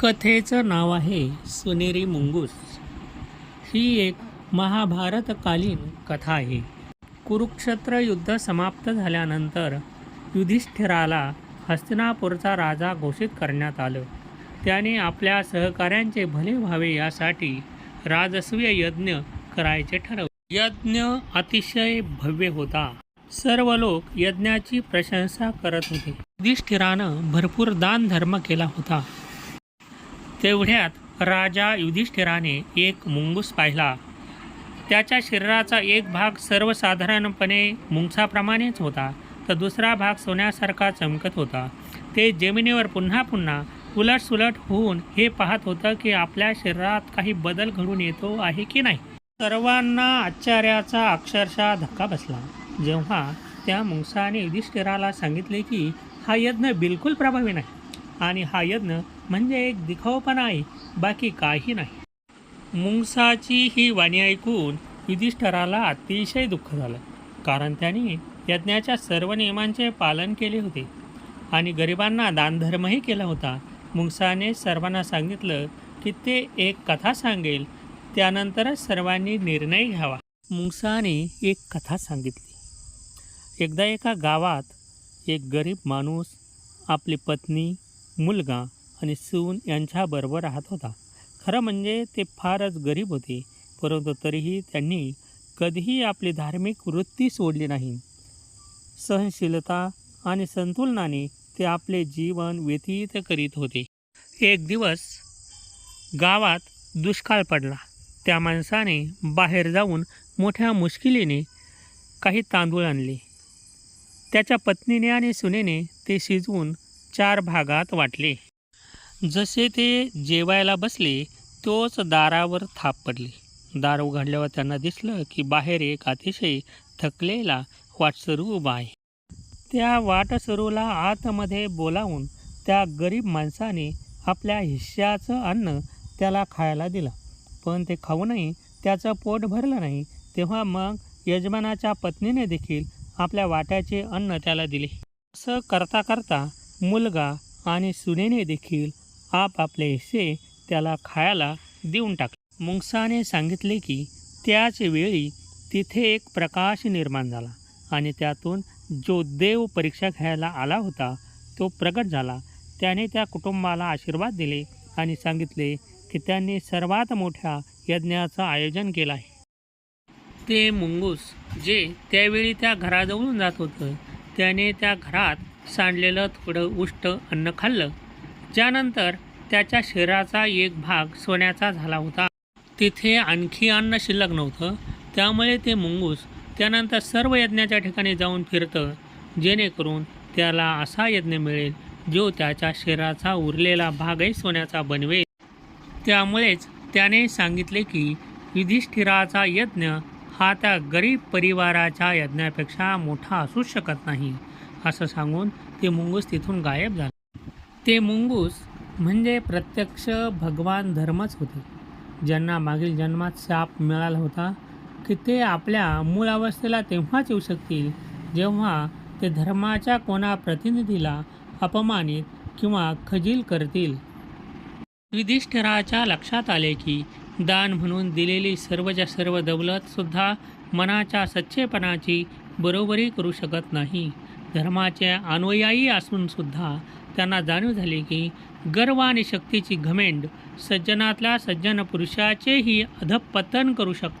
कथेचं नाव आहे सोनेरी मुंगूस. ही एक महाभारतकालीन कथा आहे. कुरुक्षेत्र युद्ध समाप्त झाल्यानंतर युधिष्ठिराला हस्तिनापूरचा राजा घोषित करण्यात आलं. त्याने आपल्या सहकाऱ्यांचे भले व्हावे यासाठी राजस्वीय यज्ञ करायचे ठरवले. यज्ञ अतिशय भव्य होता. सर्व लोक यज्ञाची प्रशंसा करत होते. युधिष्ठिरानं भरपूर दान धर्म केला होता. तेवढ्यात राजा युधिष्ठिराने एक मुंगूस पाहिला. त्याच्या शरीराचा एक भाग सर्वसाधारणपणे मुंगसाप्रमाणेच होता तर दुसरा भाग सोन्यासारखा चमकत होता. ते जमिनीवर पुन्हा पुन्हा उलटसुलट होऊन हे पाहत होतं की आपल्या शरीरात काही बदल घडून येतो आहे की नाही. सर्वांना आश्चर्याचा अक्षरशः धक्का बसला. जेव्हा त्या मुंगसाने युधिष्ठिराला सांगितले की हा यज्ञ बिलकुल प्रभावी नाही आणि हा यज्ञ म्हणजे एक दिखावपणा आहे बाकी काही नाही. मुंगसाची ही वाणी ऐकून युधिष्ठराला अतिशय दुःख झालं कारण त्याने यज्ञाच्या सर्व नियमांचे पालन केले होते आणि गरिबांना दानधर्मही केला होता. मुंगसाने सर्वांना सांगितलं की ते एक कथा सांगेल त्यानंतरच सर्वांनी निर्णय घ्यावा. मुंगसाने एक कथा सांगितली. एकदा एका गावात एक गरीब माणूस आपली पत्नी मुलगा आणि सून यांच्याबरोबर राहत होता. खरं म्हणजे ते फारच गरीब होते परंतु तरीही त्यांनी कधीही आपली धार्मिक वृत्ती सोडली नाही. सहनशीलता आणि संतुलनाने ते आपले जीवन व्यतीत करीत होते. एक दिवस गावात दुष्काळ पडला. त्या माणसाने बाहेर जाऊन मोठ्या मुश्किलीने काही तांदूळ आणले. त्याच्या पत्नीने आणि सुनेने ते शिजवून चार भागात वाटले. जसे ते जेवायला बसले तोच दारावर थाप पडली. दार उघडल्यावर त्यांना दिसलं की बाहेर एक अतिशय थकलेला वाटसरू उभा आहे. त्या वाटसरूला आतमध्ये बोलावून त्या गरीब माणसाने आपल्या हिश्श्याचं अन्न त्याला खायला दिलं. पण ते खाऊनही त्याचं पोट भरलं नाही तेव्हा मग यजमानाच्या पत्नीने देखील आपल्या वाट्याचे अन्न त्याला दिले. असं करता करता मुलगा आणि सुनेने देखील आपापले हिस्से त्याला खायला देऊन टाकले. मुंगसाने सांगितले की त्याच वेळी तिथे एक प्रकाश निर्माण झाला आणि त्यातून जो देव परीक्षा घ्यायला आला होता तो प्रगट झाला. त्याने त्या कुटुंबाला आशीर्वाद दिले आणि सांगितले की त्यांनी सर्वात मोठ्या यज्ञाचं आयोजन केलं आहे. ते मुंगूस जे त्यावेळी त्या घराजवळून जात होतं त्याने त्या घरात सांडलेलं थोडं उष्ट अन्न खाल्लं. ज्यानंतर त्याच्या शरीराचा एक भाग सोन्याचा झाला होता. तिथे आणखी अन्न शिल्लक नव्हतं. त्यामुळे ते मुंगूस त्यानंतर सर्व यज्ञाच्या ठिकाणी जाऊन फिरतं जेणेकरून त्याला असा यज्ञ मिळेल जो त्याच्या शरीराचा उरलेला भागही सोन्याचा बनवेल. त्यामुळेच त्याने सांगितले की युधिष्ठिराचा यज्ञ हा त्या गरीब परिवाराच्या यज्ञापेक्षा मोठा असूच शकत नाही असं सांगून ते मुंगूस तिथून गायब झाला. ते मुंगूस म्हणजे प्रत्यक्ष भगवान धर्मच होते. ज्यांना मागील जन्मात शाप मिळाला होता की ते आपल्या मूळ अवस्थेला तेव्हाच येऊ शकतील जेव्हा ते धर्माच्या कोणा प्रतिनिधीला अपमानित किंवा खजील करतील. युधिष्ठिराच्या लक्षात आले की दान म्हणून दिलेली सर्वच्या सर्व दौलतसुद्धा मनाच्या सच्चेपणाची बरोबरी करू शकत नाही. धर्माचे अनुयायी असूनसुद्धा त्यांना जाणीव झाली की गर्व आणि शक्तीची घमेंड सज्जनातल्या सज्जन पुरुषाचेही अधपतन करू शकतात.